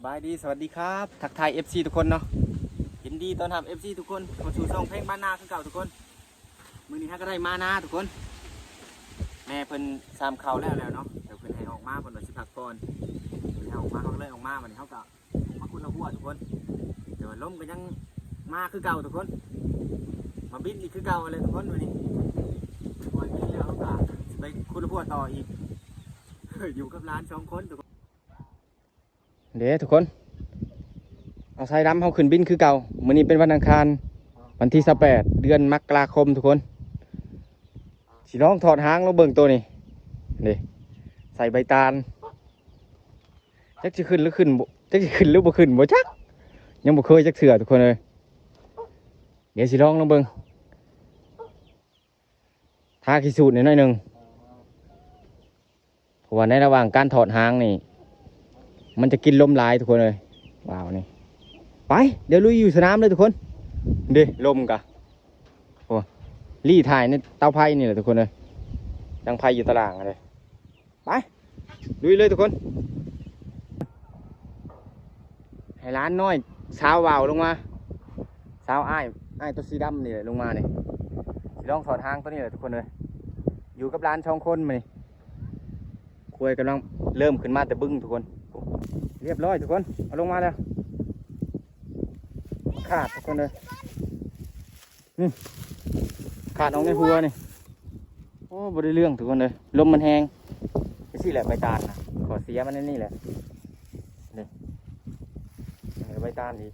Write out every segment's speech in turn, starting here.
สบายดีสวัสดีครับ ทักทาย FC ทุกคนเนาะยินดีต้อนรับ FC ทุกคนเข้าสู่ช่องเพลงบ้านนาคือเก่าทุกคน มือนี้ฮะก็ได้มานาทุกคน แม่เพิ่นซามเขาแล้วแล้วเนาะเดี๋ยวเพิ่นให้ออกมาเพิ่นว่าสิพักก่อนเพิ่นให้ออกมาเขาก็เลยออกมาวันนี้เขาก็มาคุณละหัวทุกคน เดี๋ยวล้มก็ยังมาคือเก่าทุกคน มาบินอีกคือเก่าเลยทุกคนวันนี้ปล่อยบินแล้วเขาก็ไปคุณละหัวต่ออีก อยู่กับร้านสองคนทุกคน เด้ทุกคน เอาไซดำเขาขึ้นบินคือเก่ามื้อนี้เป็นวันอังคาร วันที่28เดือนมกราคมทุกคนสิน้องถอดหางแล้วเบิ่งตัวนี้นี่ใส่ใบตาลจักจะขึ้นหรือขึ้นจักจะขึ้นหรือบ่ขึ้นบ่จัก ยังบ่เคยจักเถื่อทุกคนเลยเดี๋ยวสิลองลองเบิ่งทาขี้สูตรนิดหน่อยหนึงเพราะว่าในระหว่างการถอดหางนี่ มันจะกินลมลายทุกคนเลยว้าวนี่ไป เดี๋ยวลุยอยู่สนามเลยทุกคนเด้ลมกะโอ้รี่ถ่ายในเตาไผ่นี่แหละทุกคนเลยยังไผ่อยู่ตารางเลยไปลุยเลยทุกคน ให้ร้านน้อยเช้าววาวลงมาเช้าวอ้ายอ้ายตัวสีดำนี่แหละลงมาเนี่ยลองถอดหางตัวนี้แหละทุกคนเลยอยู่กับร้านช่องคนมานี่คุยกำลังเริ่มขึ้นมาแต่บึ้งทุกคน เรียบร้อยทุกคน เอาลงมาแล้ว ขาดทุกคนเลย นี่ขาดออกในหัวนี่ โอ้บริเรื่องทุกคนเลย ลมมันแห้งไอ้สิแหละใบตาลนะขอเสียมันในนี่แหละ นี่ใบตาลอีก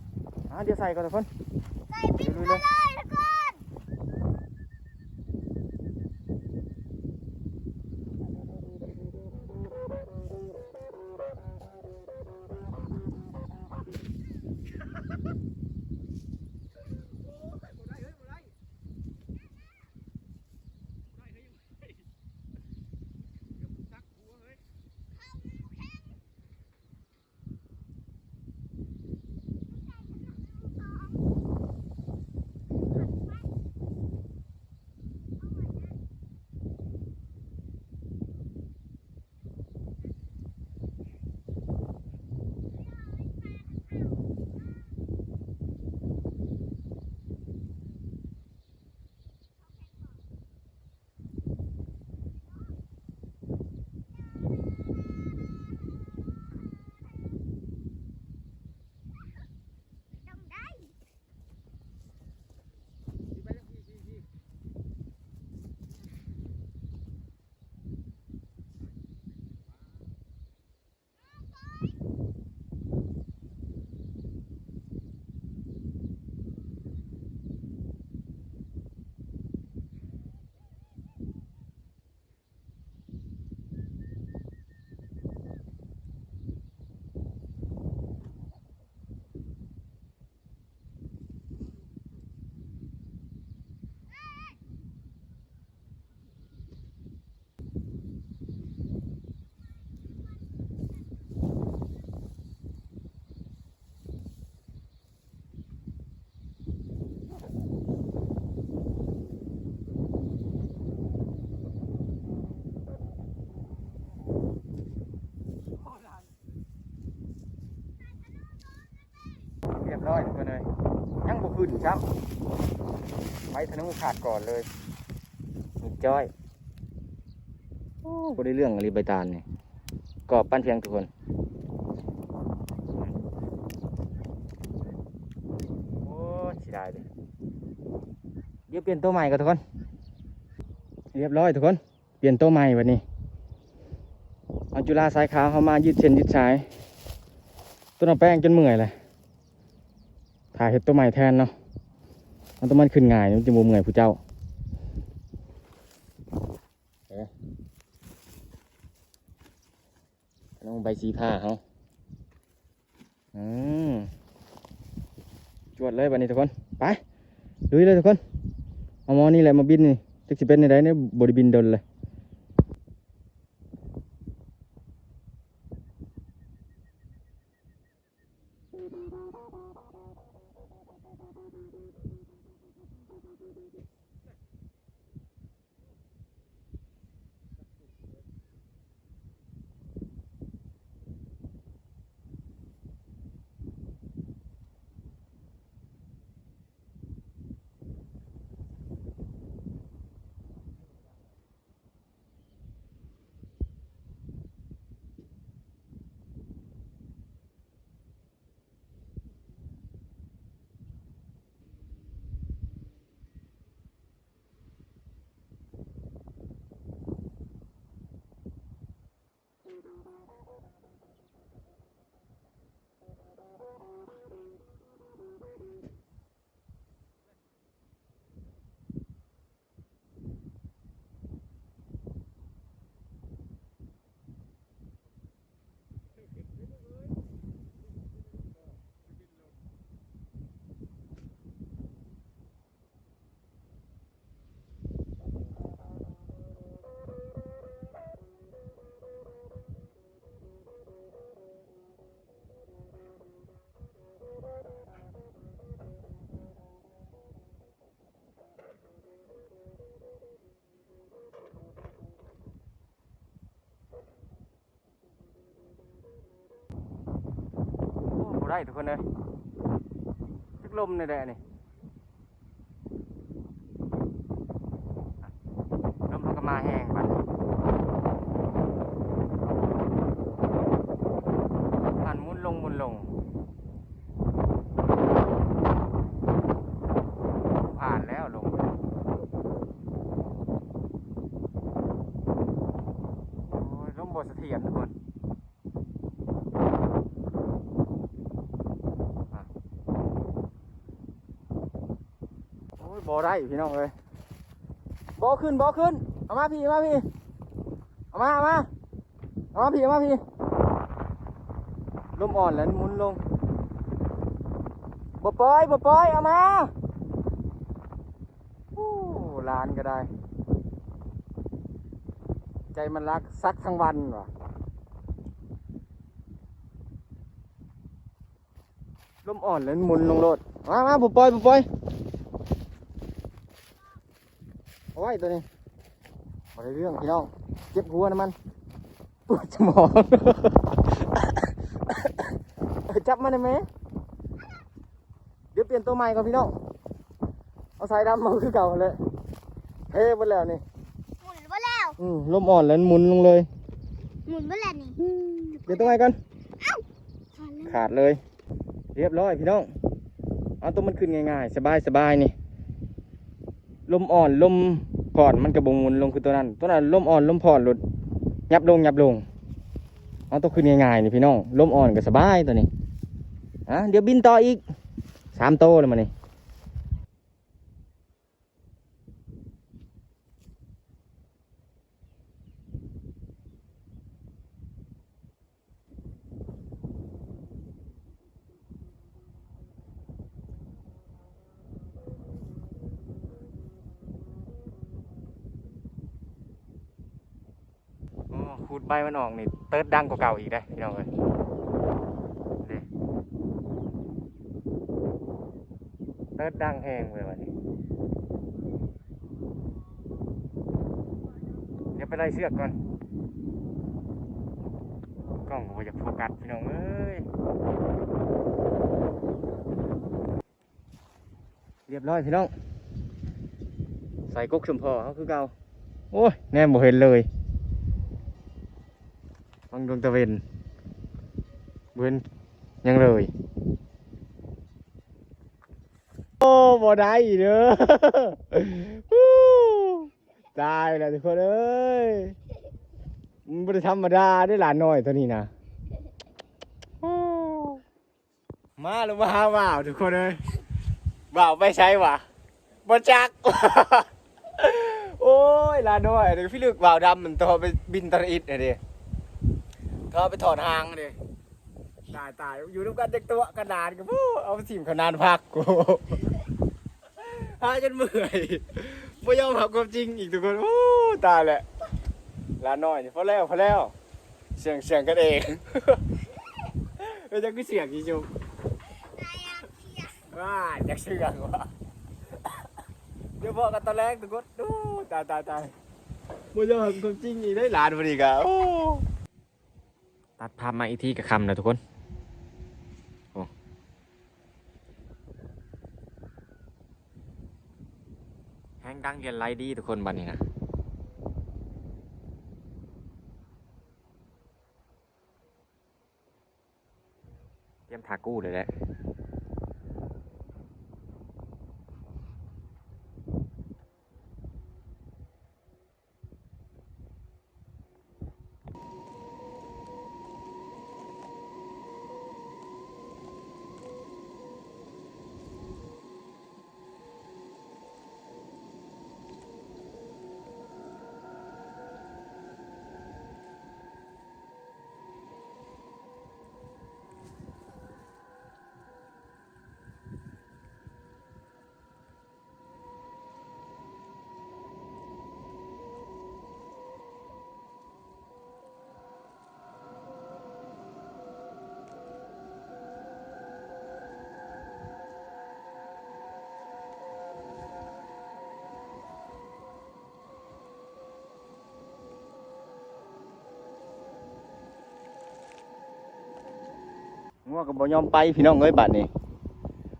อะเดี๋ยวใส่ก่อนทุกคนใส่ปิดลุยมาเลย ขึ้นครับไปธนูขาดก่อนเลยมีจ้อยโอ้บริเรื่องอะไรใบตาลนี่กรอบปั้นเพียงทุกคนโอ้เสียดาเลยเดี๋ยวเปลี่ยนตัวใหม่กันทุกคน เรียบร้อยทุกคน เปลี่ยนตัวใหม่วันนี้เอาจุฬาสายขาวเขามายืดเส้นยืดสาย ต้นเอาแป้งจนเมื่อยเลยายเห็ดตัวใหม่แทนเนาะมันต้องมันขึ้นง่ายมันจะมุมเมื่อยผู้เจ้าเอ๊ะน้องใบสีผ้าเขาอืมจวดเลยวันนี้ทุกคน ไปลุยเลยทุกคน เอามอนี่แหละมาบินนี่จะสิเป็นในใดเนี่ยบริบินดนเลย ได้ทุกคนเลยสักลมในแดดนี่ลมมันก็มาแห้งบัดนี้ผ่านหมุนลงหมุนลง ผ่านแล้วลงไปโอ้ยลมบสเสถียรทุกคนอะโอ้ยบอได้พี่น้องเลยบอขึ้นบอขึ้น เอามาพี่เอามาพี่ เอามาเอามาเอามาพี่เอามาพี่ลมอ่อนแล้วมุนลงบ่ปล่อยบ่ปล่อยเอามาโอ้ลานก็ได้ ใจมันรักซักทั้งวันว่ะลมอ่อนแล้วมุนลงรถมามาปุ๊บปล่อยปุ๊บปล่อย เอาไว้ตัวนี้มาได้เรื่องพี่น้อง เจ็บหัวนะมันปวดสมองเออจับมันได้ไหมเดี๋ยวเปลี่ยนตัวใหม่ก่อนพี่น้อง เอาสายดำมาคือเก่าเลยเฮ้หมดแล้วนี่ หมุนมาแล้ว อืมลมอ่อนแล้วหมุนลงเลย หมุนมาแล้วนี่เดี๋ยวตัวไหนกันขาดเลยขาดเลย เรียบร้อยพี่น้อง เอาตัวมันขึ้นง่ายๆ สบายสบายนี่ ลมอ่อนลมผ่อนมันกระบงหมุนลงคือตัวนั้น ตัวนั้นลมอ่อนลมผ่อนหลุดยับลงยับลงเอาตัวขึ้นง่ายๆนี่พี่น้องลมอ่อนก็สบายตัวนี้อะเดี๋ยวบินต่ออีกสามโตเลยมานี่ ขูดใบมันออกนี่เติร์ดดังกว่าเก่าอีกได้พี่น้องเอ้ยเติร์ดดังแหงเลยวันนี้เดี๋ยวไปไล่เสือกก่อนกล้องก็บ่อยากโฟกัสพี่น้องเอ้ยเรียบร้อยพี่น้อง ใส่กุ๊กชมพอเขาคือเก่าโอ้ยแน่บ่เห็นเลย ฟังดวงตะเวนเว้นยังเลย โอ้บ่ได้เด้อตายแล้วทุกคนเอ้ยมันบ่ได้ธรรมดาได้หลานน้อยเท่านี้นะมาแล้วมาหาว่าวทุกคนเอ้ยว่าวไปใช้วะบ่จัก โอ้ยลาน้อยเดี๋ยวพี่ลึกว่าวดำมันโตไปบินตะอิดน่ะดิ ก็ไปถอดหางเลยตายตายอยู่ด้วยกันเด็กตัวกระดานกับผู้เอาสิมขนาดพักกูหาจนเมื่อยไม่ยอมหักความจริงอีกทุกคนโอ้ตายแหละลาน้อยนี่พอแล้วพอแล้ว เสียงเสียงกันเองไม่จะคือเสียงอีจุกว่าอยากเสียงว่ะเดี๋ยวพอกันตอนแรกทุกคนดูตายตายตายไม่ยอมหักความจริงอีกได้หลานพอดีกะโอ้ ตัดภาพมาอีกทีกับคำนะทุกคนแห้งดังเย็นไรดีทุกคนบัดนี้นะเตรียมทากู้เลยแหละ งัวก็บ่ยอมไปพี่น้องเอ้ยบัดนี้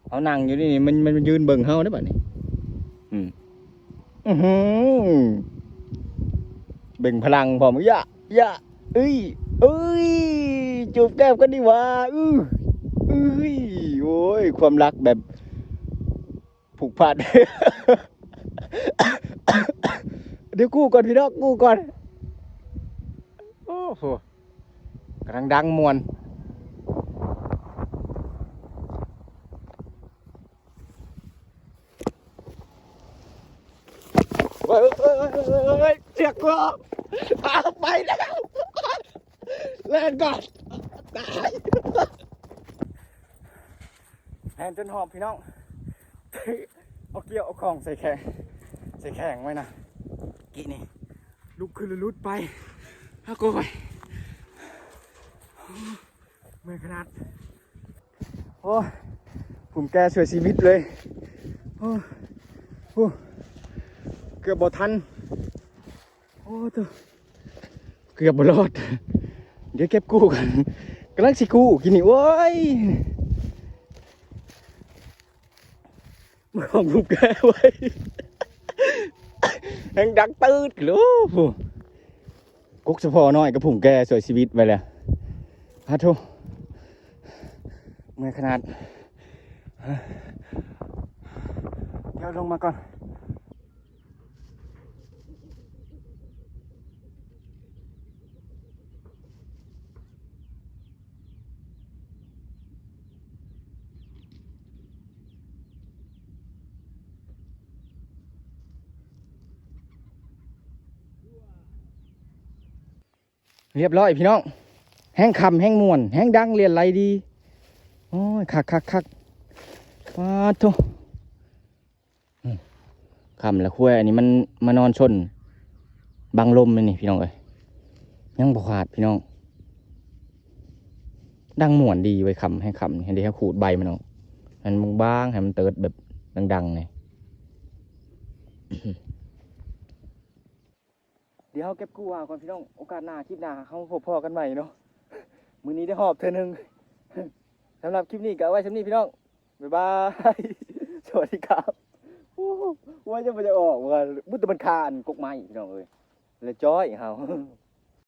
เอานั่งอยู่นี่มันมันมันยืนเบิ่งเฮาเด้อบัดนี้อืมอือหือเบ่งพลังพร้อมยะยะเอ้ยเอ้ยจูบแก้มกันดีว่าอื้อเอ้ยโอ้ยความรักแบบผูกพันเดี๋ยวกู้ก่อนพี่น้องกู้ก่อนโอ้โหกำลังดังมวน ฮ้ยเฮ้ยเฮ้ยเฮ้ยเฮ้ยเสียกลัวเอาไปแล้วเล่นก่อนตายแผนจนหอบพี่น้องเอาเกี่ยวเอาของใส่แข็งใส่แข็งไว้นะกี่นี่ลุกขึ้นลุดไปถ้ากูไปเมื่อยขนาด โอ้ผมแกช่วยชีวิตเลย โอ้โอ้ เกือบบทัน โอ้ตัวเกือบบรอด เดี๋ยวเก็บกู้กันกำลังสิกู้กินนี่โว้ยมาของผูกแกไว้แหงดักตืดลูกกุ๊กสะพอน้อยกับผุ่มแกสวยชีวิตไปแล้วฮะทุเมื่อขนาด เดี๋ยวลงมาก่อน เรียบร้อยพี่น้อง แห้งคำแห้งมวน แห้งดังเรียนไรดี โอ้ยคักคักคักว้าทุคำแล้วคุยอันนี้มันมานอนชน บังลมเลยนี่พี่น้องเอ้ยยังบขาดพี่น้อง ดังมวนดีไว้คำให้คำให้เดี๋ยวขูดใบมันเอาให้มันบางๆให้มันเติร์ดแบบดังๆเลย เดี๋ยวเอาเก็บกู้ว่าก่อนพี่น้องโอกาสหน้าคลิปหน้าเขาพบพ่อกันใหม่เนาะมื้อนี้ได้หอบเธอหนึ่งสำหรับคลิปนี้ก็ไว้สำนี้พี่น้องบ๊ายบายสวัสดีครับโอ้โหว่าจะไปจะออกว่าบุตรมันคานกกไม้พี่น้องเอ้ยเลยจ้อยเฮา